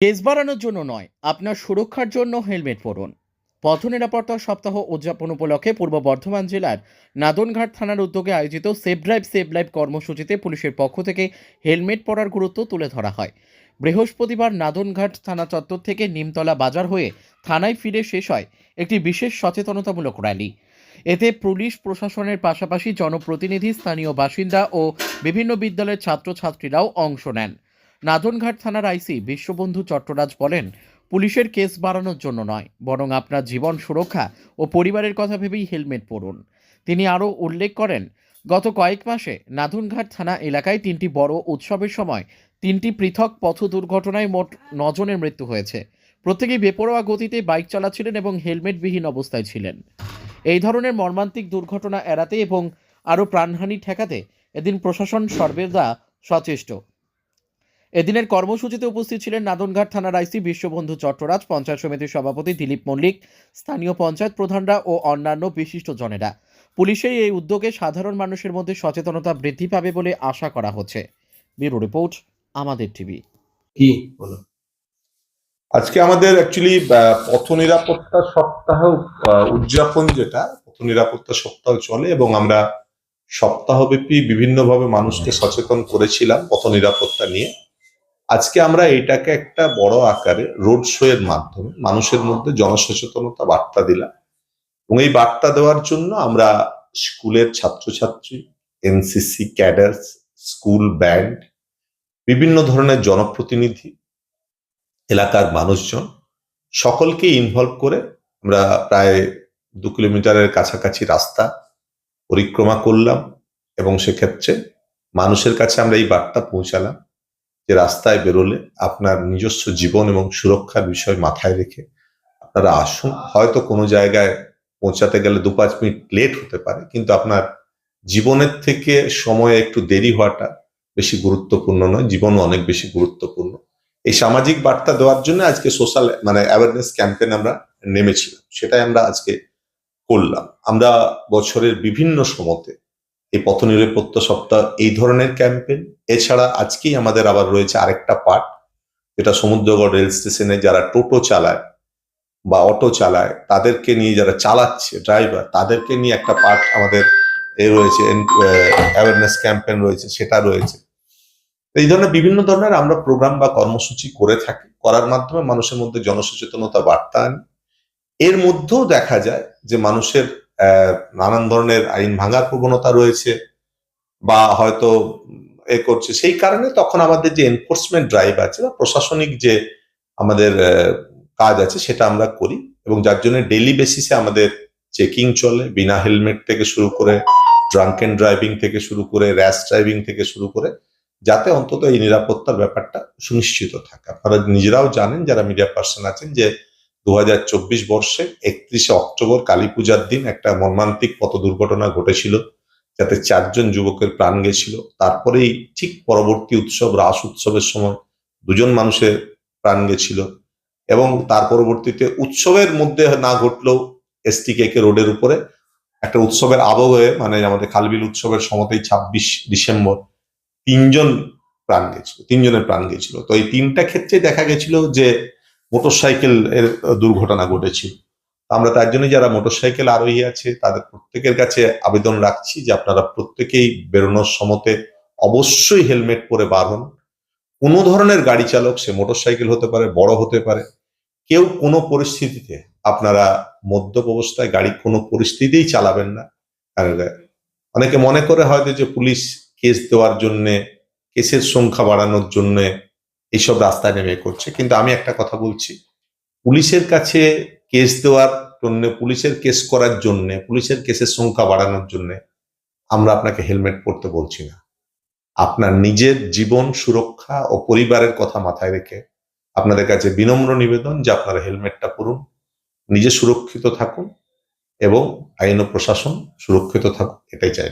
Case বাড়ানোর জন্য নয়, আপনার সুরক্ষার জন্য হেলমেট পরুন। পথ নিরাপত্তা সপ্তাহ উদযাপন উপলক্ষে পূর্ব বর্ধমান জেলার নাদনঘাট থানার উদ্যোগে আয়োজিত সেফ ড্রাইভ সেভ লাইফ কর্মসূচিতে পুলিশের পক্ষ থেকে হেলমেট পরার গুরুত্ব তুলে ধরা হয়। বৃহস্পতিবার নাদনঘাট থানা চত্বর থেকে নিমতলা বাজার হয়ে থানায় ফিরে শেষ হয় একটি বিশেষ সচেতনতামূলক র্যালি। এতে পুলিশ প্রশাসনের পাশাপাশি জনপ্রতিনিধি, স্থানীয় বাসিন্দা ও বিভিন্ন বিদ্যালয়ের ছাত্রছাত্রীরাও অংশ নেন। নাদনঘাট থানার আইসি বিশ্ববন্ধু চট্টরাজ বলেন, পুলিশের কেস বাড়ানোর জন্য নয়, বরং আপনার জীবন সুরক্ষা ও পরিবারের কথা ভেবেই হেলমেট পরুন। তিনি আরও উল্লেখ করেন, গত কয়েক মাসে নাদনঘাট থানা এলাকায় তিনটি বড় উৎসবের সময় তিনটি পৃথক পথ দুর্ঘটনায় মোট নজনের মৃত্যু হয়েছে। প্রত্যেকেই বেপরোয়া গতিতে বাইক চালাচ্ছিলেন এবং হেলমেটবিহীন অবস্থায় ছিলেন। এই ধরনের মর্মান্তিক দুর্ঘটনা এড়াতে এবং আরও প্রাণহানি ঠেকাতে এদিন প্রশাসন সর্বদা সচেষ্ট। এদিনের কর্মসূচিতে উপস্থিত ছিলেন নাদনঘাট থানার আইসি বিশ্ববন্ধু চট্টরাজ, পঞ্চায়েত সমিতির সভাপতি দিলীপ মল্লিক, স্থানীয় পঞ্চায়েত প্রধানরা ও অন্যান্য বিশিষ্ট জনেরা পুলিশের এই উদ্যোগে সাধারণ মানুষের মধ্যে সচেতনতা বৃদ্ধি পাবে বলে আশা করা হচ্ছে। ব্যুরো রিপোর্ট, আমাদের টিভি। কি? বলো। আজকে আমাদের অ্যাকচুয়ালি পথ নিরাপত্তা সপ্তাহ উদযাপন যেটা পথ নিরাপত্তা সপ্তাহ চলে এবং আমরা সপ্তাহব্যাপী বিভিন্নভাবে মানুষকে সচেতন করেছিলাম পথ নিরাপত্তা নিয়ে। আজকে আমরা এটাকে একটা বড় আকারে রোড শো এর মাধ্যমে মানুষের মধ্যে জনসচেতনতা বার্তা দিলাম। এবং এই বার্তা দেওয়ার জন্য আমরা স্কুলের ছাত্রছাত্রী এনসিসি ক্যাডার্স স্কুল ব্যান্ড বিভিন্ন ধরনের জনপ্রতিনিধি, এলাকার মানুষজন, সকলকে ইনভলভ করে আমরা প্রায় দু কিলোমিটারের কাছাকাছি রাস্তা পরিক্রমা করলাম এবং সেক্ষেত্রে মানুষের কাছে আমরা এই বার্তা পৌঁছালাম। যে রাস্তায় বেরোলে আপনার নিজস্ব জীবন এবং সুরক্ষার বিষয় মাথায় রেখে আপনারা আসুন। হয়তো কোনো জায়গায় পৌঁছাতে গেলে দু পাঁচ মিনিট লেট হতে পারে, কিন্তু আপনার জীবনের থেকে সময়ে একটু দেরি হওয়াটা বেশি গুরুত্বপূর্ণ নয়, জীবনও অনেক বেশি গুরুত্বপূর্ণ। এই সামাজিক বার্তা দেওয়ার জন্য আজকে সোশ্যাল মানে অ্যাওয়ারনেস ক্যাম্পেন আমরা নেমেছিলাম, সেটাই আমরা আজকে করলাম। আমরা বছরের বিভিন্ন সময়তে এই পথ নিরাপত্তা সপ্তাহ, এই ধরনের ক্যাম্পেন এছাড়া আজকেই আমাদের আবার রয়েছে আরেকটা পার্ট যেটা সমুদ্রগড় রেল স্টেশনে যারা টোটো চালায় বা অটো চালায়, তাদেরকে নিয়ে যারা চালাচ্ছে ড্রাইভার তাদেরকে নিয়ে একটা পার্ট আমাদের এ রয়েছে অ্যাওয়ারনেস ক্যাম্পেন রয়েছে, সেটা রয়েছে। এই ধরনের বিভিন্ন ধরনের আমরা প্রোগ্রাম বা কর্মসূচি করে থাকি। করার মাধ্যমে মানুষের মধ্যে জনসচেতনতা বার্তা আনি। এর মধ্যেও দেখা যায় যে মানুষের নানান ধরনের আইন ভাঙার প্রবণতা রয়েছে বা হয়তো এ করছে। সেই কারণে তখন আমাদের যে এনফোর্সমেন্ট ড্রাইভ আছে বা প্রশাসনিক যে আমাদের কাজ আছে সেটা আমরা করি এবং যার জন্য ডেলি বেসিসে আমাদের চেকিং চলে, বিনা হেলমেট থেকে শুরু করে ড্রাঙ্কেন ড্রাইভিং থেকে শুরু করে র্যাশ ড্রাইভিং থেকে শুরু করে, যাতে অন্তত এই নিরাপত্তার ব্যাপারটা সুনিশ্চিত থাকে। আপনারা নিজেরাও জানেন, যারা মিডিয়া পার্সন আছেন, যে দু হাজার চব্বিশ বর্ষে একত্রিশে অক্টোবর কালী পূজার দিন একটা মর্মান্তিক পথ দুর্ঘটনা ঘটেছিল, যাতে চারজন যুবকের প্রাণ গেছিল। তারপরেই ঠিক পরবর্তী উৎসব, রাস উৎসবের সময় দুজন মানুষের প্রাণ গেছিল এবং তার পরবর্তীতে উৎসবের মধ্যে না ঘটলেও এসটি কে রোডের উপরে একটা উৎসবের আবহে মানে আমাদের খালবিল উৎসবের সময়তেই ছাব্বিশ ডিসেম্বর, তিনজন প্রাণ গেছিল, তিনজনের প্রাণ গেছিল। তো এই তিনটা ক্ষেত্রে দেখা গেছিল যে মোটরসাইকেল এর দুর্ঘটনা ঘটেছিল আমরা তার জন্য যারা মোটরসাইকেল আরোহী আছে, তাদের প্রত্যেকের কাছে আবেদন রাখছি যে আপনারা প্রত্যেকেই বেরোনোর সমতে অবশ্যই হেলমেট পরে বার হন। কোনো ধরনের গাড়ি চালক, সে মোটরসাইকেল হতে পারে, বড় হতে পারে, কেউ কোনো পরিস্থিতিতে আপনারা মদ্যপ অবস্থায় গাড়ি কোনো পরিস্থিতিতেই চালাবেন না। অনেকে মনে করে হয়তো যে পুলিশ কেস দেওয়ার জন্যে, কেসের সংখ্যা বাড়ানোর জন্যে এইসব রাস্তায় নেমে করছে। কিন্তু আমি একটা কথা বলছি, পুলিশের কাছে কেস দেওয়ার জন্য, পুলিশের কেস করার জন্য, পুলিশের কেসের সংখ্যা বাড়ানোর জন্য আমরা আপনাকে হেলমেট পরতে বলছি না। আপনার নিজের জীবন সুরক্ষা ও পরিবারের কথা মাথায় রেখে আপনাদের কাছে বিনম্র নিবেদন যে আপনারা হেলমেটটা পরুন, নিজে সুরক্ষিত থাকুন এবং আইন ও প্রশাসন সুরক্ষিত থাকুন এটাই চাই।